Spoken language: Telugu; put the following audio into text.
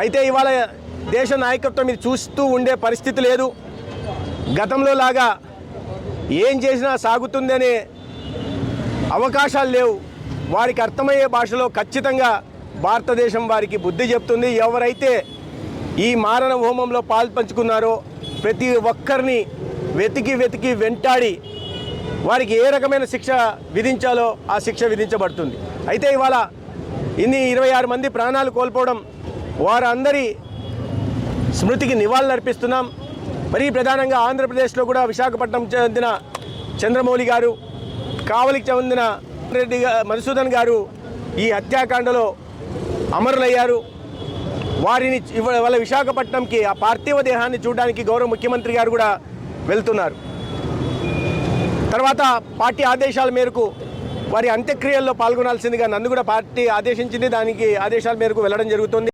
అయితే ఇవాళ దేశ నాయకత్వం ఇది చూస్తూ ఉండే పరిస్థితి లేదు. గతంలో లాగా ఏం చేసినా సాగుతుందనే అవకాశాలు లేవు. వారికి అర్థమయ్యే భాషలో ఖచ్చితంగా భారతదేశం వారికి బుద్ధి చెప్తుంది. ఎవరైతే ఈ మారణ హోమంలో పాల్పంచుకున్నారో ప్రతి ఒక్కరిని వెతికి వెతికి వెంటాడి వారికి ఏ రకమైన శిక్ష విధించాలో ఆ శిక్ష విధించబడుతుంది. అయితే ఇవాళ ఇన్ని ఇరవై ఆరు మంది ప్రాణాలు కోల్పోవడం వారందరి స్మృతికి నివాళులర్పిస్తున్నాం మరీ ప్రధానంగా ఆంధ్రప్రదేశ్లో కూడా విశాఖపట్నం చెందిన చంద్రమౌళి గారు కావలికి చెందిన రెడ్డి మధుసూదన్ గారు ఈ హత్యాకాండలో అమరులయ్యారు. వారిని వాళ్ళ విశాఖపట్నంకి ఆ పార్థివ దేహాన్ని చూడడానికి గౌరవ ముఖ్యమంత్రి గారు కూడా వెళ్తున్నారు. తర్వాత పార్టీ ఆదేశాల మేరకు వారి అంత్యక్రియల్లో పాల్గొనాల్సిందిగా నన్ను కూడా పార్టీ ఆదేశించింది. దానికి ఆదేశాల మేరకు వెళ్ళడం జరుగుతుంది.